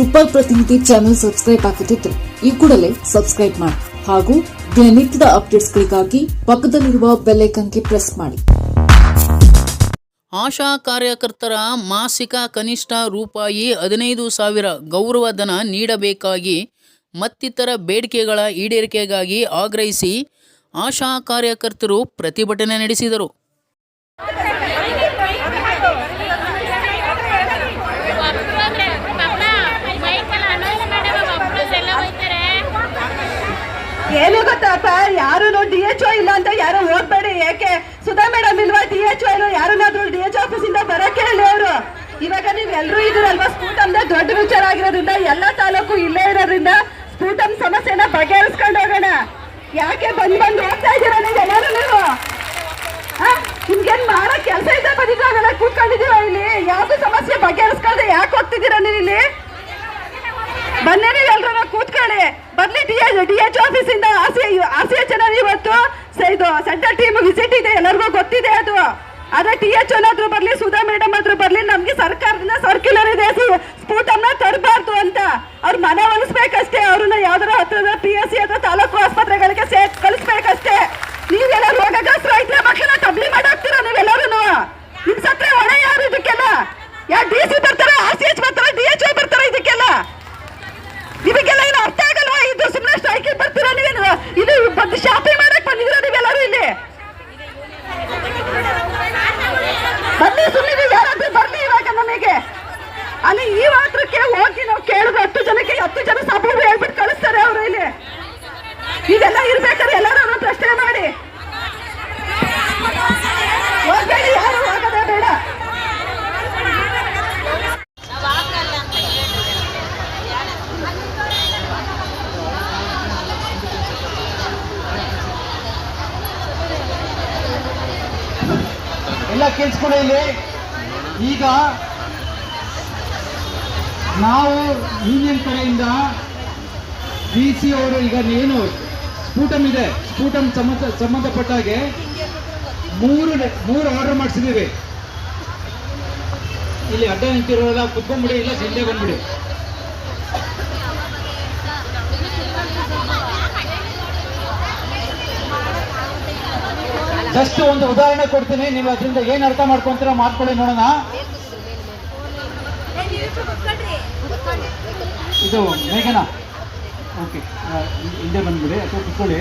Super ಪ್ರತಿನಿಧಿ channel subscribe ಆಗದಿದ್ದರೆ ಈ ಕೂಡಲೇ ಸಬ್ಸ್ಕ್ರೈಬ್ ಮಾಡಿ. ಹಾಗೂ ದಿನನಿತ್ಯದ ಅಪ್ಡೇಟ್ಸ್ಗಳಿಗಾಗಿ ಪಕ್ಕದಲ್ಲಿರುವ ಬೆಲ್ ಐಕನ್ಗೆ ಪ್ರೆಸ್ ಮಾಡಿ. ಆಶಾ ಕಾರ್ಯಕರ್ತರ ಮಾಸಿಕ ಕನಿಷ್ಠ ರೂಪಾಯಿ ಹದಿನೈದು ಸಾವಿರ ಗೌರವಧನ ನೀಡಬೇಕಾಗಿ ಮತ್ತಿತರ ಬೇಡಿಕೆಗಳ ಈಡೇರಿಕೆಗಾಗಿ ಆಗ್ರಹಿಸಿ ಆಶಾ ಕಾರ್ಯಕರ್ತರು ಪ್ರತಿಭಟನೆ ನಡೆಸಿದರು. ಏನು ಯಾರು ಡಿ ಎಚ್ ಇಲ್ಲ ಅಂತ ಯಾರು ಹೋಗ್ಬೇಡಿ ಯಾಕೆ ಸುಧಾ ಮೇಡಮ್ ಇಲ್ವಾ ಡಿ ಎಚ್ ಓ ಯಾರನ್ನಾದ್ರೂ ಡಿ ಎಚ್ ಆಫೀಸ್ ಇಂದ ಬರಕ್ಕೆ ಹೇಳಿ ಅವರು. ಇವಾಗ ನೀವ್ ಇದೀರಲ್ವಾ ಇದ್ರಲ್ವಾ ಸ್ಕೂಟಮ್ ದೊಡ್ಡ ವಿಚಾರ ಆಗಿರೋದ್ರಿಂದ ಎಲ್ಲ ತಾಲೂಕು ಇಲ್ಲೇ ಇರೋದ್ರಿಂದ ಸ್ಕೂಟಮ್ ಸಮಸ್ಯೆನ ಬಗೆಹರಿಸ್ಕೊಂಡು ಹೋಗೋಣ. ಯಾಕೆ ಬಂದ್ ಬಂದು ಹೋಗ್ತಾ ಇದೀರಾ ನೀವು ಎಲ್ಲರೂ ನೀವು? ನಿಮ್ಗೇನ್ ಮಾಡೋ ಕೆಲಸ ಇದ್ದ ಬಂದಿದ್ದಾಗಲ್ಲ ಕೂತ್ಕೊಂಡಿದೀರ ಇಲ್ಲಿ? ಯಾವ್ದು ಸಮಸ್ಯೆ ಬಗೆಹರಿಸ್ಕೊಳ್ದೆ ಯಾಕೆ ಹೋಗ್ತಿದ್ದೀರಾ ನೀವು ಇಲ್ಲಿ ಬನ್ನಿ ನೀವು ಎಲ್ರೂ ಕೂತ್ಕೊಳ್ಳಿ. D H D H office ಆಸೆ ಆರ್ ಇವತ್ತು ಇದು ಸೆಂಟ್ರಲ್ ಟೀಮ್ ವಿಸಿಟ್ ಇದೆ, ಎಲ್ಲರಿಗೂ ಗೊತ್ತಿದೆ ಅದು. ಆದ್ರೆ ಟಿ ಎಚ್ ಏನಾದ್ರು ಬರ್ಲಿ, ಸುಧಾ ಮೇಡಮ್ ಆದ್ರೂ ಬರ್ಲಿ, ನಮ್ಗೆ ಸರ್ಕಾರದಿಂದ ಸರ್ಕ್ಯುಲರ್ ಇದೆ ಸ್ಫೋಟನ ತರಬಾರ್ದು ಅಂತ. ಅವ್ರ ಮನೆ ಒಲಿಸ್ಬೇಕಷ್ಟೇ, ಅವ್ರನ್ನ ಯಾವ್ದಾರ ಹತ್ರದ ಪಿ ಎಸ್ ಸಿ ಅಥವಾ ತಾಲೂಕು ಆಸ್ಪತ್ರೆಗಳಿಗೆ ಸೇ ಕಳಿಸ್ಬೇಕಷ್ಟೇ. ನೀವೆಲ್ಲ ರೋಗಗ್ರಸ್ತ ರೈತರ ಮಕ್ಕಳನ್ನ ತಬ್ಲಿ ಮಾಡಾಕ್ತೀರಾ ನೀವೆಲ್ಲರೂ ನಿಮ್ ಸತ್ರ ಹೊಣೆ ಯಾರು ಇದಕ್ಕೆಲ್ಲ? ಯಾ ಡಿ ಸಿ ಬರ್ತಾರ ಆರ್ ಸಿ ಎಚ್ ಬರ್ತಾರ ಇದಕ್ಕೆಲ್ಲ ನಿಮಗೆಲ್ಲ ಏನು ಅರ್ಥ ಆಗಲ್ವಾ ಇದು ಸುಮ್ಮನೆ ಸ್ಟ್ರೈಕ್ ಬರ್ತೀರಾ ನೀವೇನು ಇಲ್ಲಿ ಬಂದು ಶಾಪಿಂಗ್ ಮಾಡಕ್ ಬಂದಿದ್ದೀರಾ ನೀವೆಲ್ಲರೂ ಇಲ್ಲಿ ಬನ್ನಿ ಸುಮ್ಮನೆ ಯಾರಾದ್ರೂ ಬರ್ಲಿ ಇವಾಗ ನಮಗೆ ಅಲ್ಲಿ ಈ ಮಾತ್ರಕ್ಕೆ ಹೋಗಿ ನಾವು ಕೇಳಿದ್ರೆ ಹತ್ತು ಜನಕ್ಕೆ ಹತ್ತು ಜನ ಸಭೆಗೂ ಹೇಳ್ಬಿಟ್ಟು ಕಳಿಸ್ತಾರೆ ಅವರು ಇಲ್ಲಿ. ಇದೆಲ್ಲ ಇರ್ಬೇಕಾದ್ರೆ ಎಲ್ಲರೂ ಅವ್ರನ್ನ ಪ್ರಶ್ನೆ ಮಾಡಿ. ಹೋಗ್ಬೇಡಿ, ಯಾರು ಬೇಡ. ಎಲ್ಲ ಕೇಳಿಸ್ಕೊಳ್ಳಿ ಇಲ್ಲಿ. ಈಗ ನಾವು ಯೂನಿಯನ್ ಕಡೆಯಿಂದ ಡಿ ಸಿ ಅವರು ಈಗ ಏನು ಸ್ಫೂಟಮ್ ಇದೆ ಸ್ಫೂಟಮ್ ಸಂಬಂಧ ಸಂಬಂಧಪಟ್ಟ ಹಾಗೆ ಮೂರು ಮೂರು ಆರ್ಡರ್ ಮಾಡಿಸಿದ್ದೀವಿ. ಇಲ್ಲಿ ಅಡ್ಡ ನಿಂತಿರೋಲ್ಲ ಕುತ್ಕೊಂಡ್ಬಿಡಿ, ಇಲ್ಲ ಸಂಜೆ ಬಂದ್ಬಿಡಿ. ಜಸ್ಟ್ ಒಂದು ಉದಾಹರಣೆ ಕೊಡ್ತೀನಿ, ನೀವು ಅದರಿಂದ ಏನು ಅರ್ಥ ಮಾಡ್ಕೊಂತೀರಾ ಮಾಡ್ಕೊಳ್ಳಿ ನೋಡೋಣ. ಇದು ಮೇಘನಾ. ಓಕೆ ಹಿಂದೆ ಬಂದ್ಬಿಡಿ. ಅಥವಾ ಕುತ್ಕೊಳ್ಳಿ.